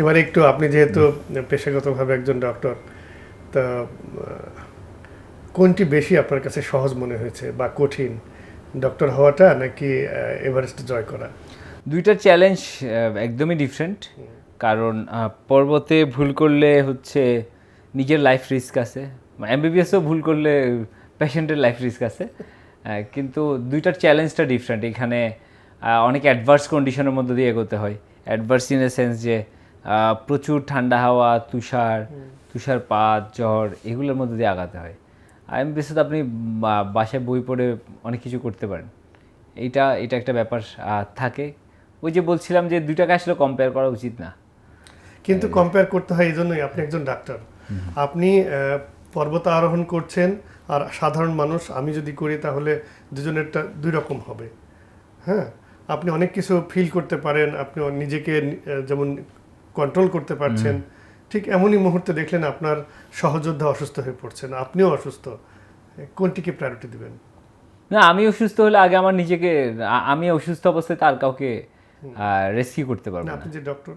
এবারে একটু আপনি যেহেতু পেশাগতভাবে একজন ডক্টর তা, কোনটি বেশি আপনার কাছে সহজ মনে হয়েছে বা কঠিন? ডক্টর হওয়াটা নাকি এভারেস্ট জয় করা? দুইটা চ্যালেঞ্জ একদমই ডিফারেন্ট কারণ পর্বতে ভুল করলে হচ্ছে নিজের লাইফ রিস্ক আছে। এমবিবিএসও ভুল করলে পেশেন্টের লাইফ রিস্ক আছে। কিন্তু দুইটার চ্যালেঞ্জটা ডিফারেন্ট এখানে অনেক অ্যাডভার্স কন্ডিশনের মধ্যে দিয়ে এগোতে হয়। অ্যাডভার্স ইন এ সেন্স যে প্রচুর ঠান্ডা হাওয়া তুষার তুষারপাত ঝড় এগুলোর মধ্যে দিয়ে আগাতে হয়। আর এমবিবিএসে তো আপনি বা- বাসায় বই পড়ে অনেক কিছু করতে পারেন। এইটা এটা একটা ব্যাপার থাকে। ওই যে বলছিলাম যে দুইটাকে আসলে কম্পেয়ার করা উচিত না। কিন্তু কম্পেয়ার করতে হয় এই জন্যই আপনি একজন ডাক্তার আপনি পর্বত আরোহণ করছেন আর সাধারণ মানুষ আমি যদি করি তাহলে দুজনেরটা দুই রকম হবে। হ্যাঁ? আপনি অনেক কিছু ফিল করতে পারেন আপনি নিজেকে যেমন কন্ট্রোল করতে পারছেন ঠিক এমনই মুহূর্তে দেখলেন আপনার সহযোদ্ধা অসুস্থ হয়ে পড়ছেন আপনিও অসুস্থ কোনটিকে প্রায়োরিটি দিবেন? না আমি অসুস্থ হলে আগে আমার নিজেকে আমি অসুস্থ অবস্থায় তার কাউকে রেস্কিউ করতে পারব না না। আপনি যে ডক্টর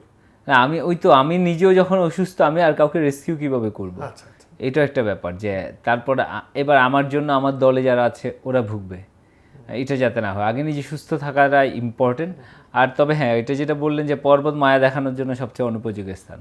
না আমি ওই তো আমি নিজেও যখন অসুস্থ আমি আর কাউকে রেস্কিউ কীভাবে করব? আচ্ছা আচ্ছা। এটা একটা ব্যাপার যে তারপর এবার আমার জন্য আমার দলে যারা আছে ওরা ভুগবে। এটা যাতে না হয়। আগে নিজে সুস্থ থাকাটা ইম্পর্টেন্ট আর তবে হ্যাঁ এটা যেটা বললেন যে পর্বত মায়া দেখানোর জন্য সবচেয়ে অনুপযোগী স্থান।